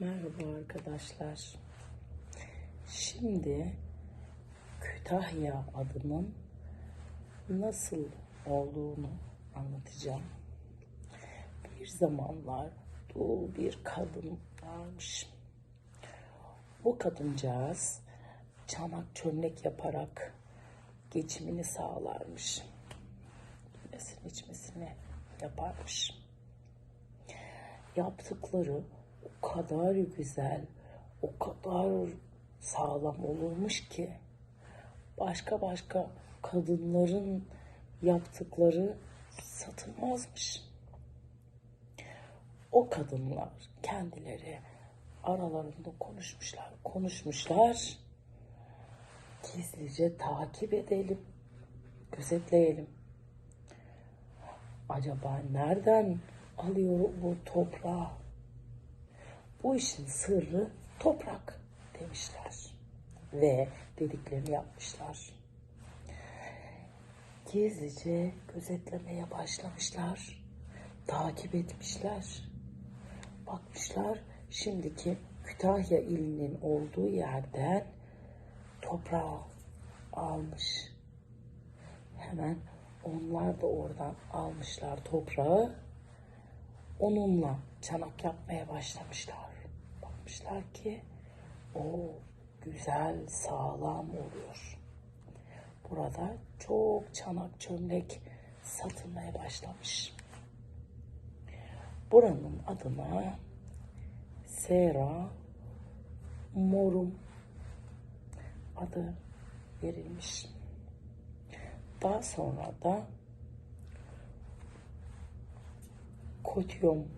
Merhaba arkadaşlar. Şimdi Kütahya adının nasıl olduğunu anlatacağım. Bir zamanlar dul bir kadın varmış. Bu kadıncağız çanak çömlek yaparak geçimini sağlarmış. Yemesini içmesini yaparmış yaptıkları o kadar güzel, o kadar sağlam olurmuş ki başka başka kadınların yaptıkları satılmazmış. O kadınlar kendileri aralarında konuşmuşlar, konuşmuşlar. Gizlice takip edelim, gözetleyelim acaba nereden alıyor bu toprağı? Bu işin sırrı toprak demişler. Ve dediklerini yapmışlar. Gizlice gözetlemeye başlamışlar. Takip etmişler. Bakmışlar şimdiki Kütahya ilinin olduğu yerden toprağı almış. Hemen onlar da oradan almışlar toprağı. Onunla çanak yapmaya başlamışlar. Bakmışlar ki o güzel, sağlam oluyor. Burada çok çanak çömlek satılmaya başlamış. Buranın adına Sera Morum adı verilmiş. Daha sonra da kotyum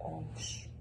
olmuş.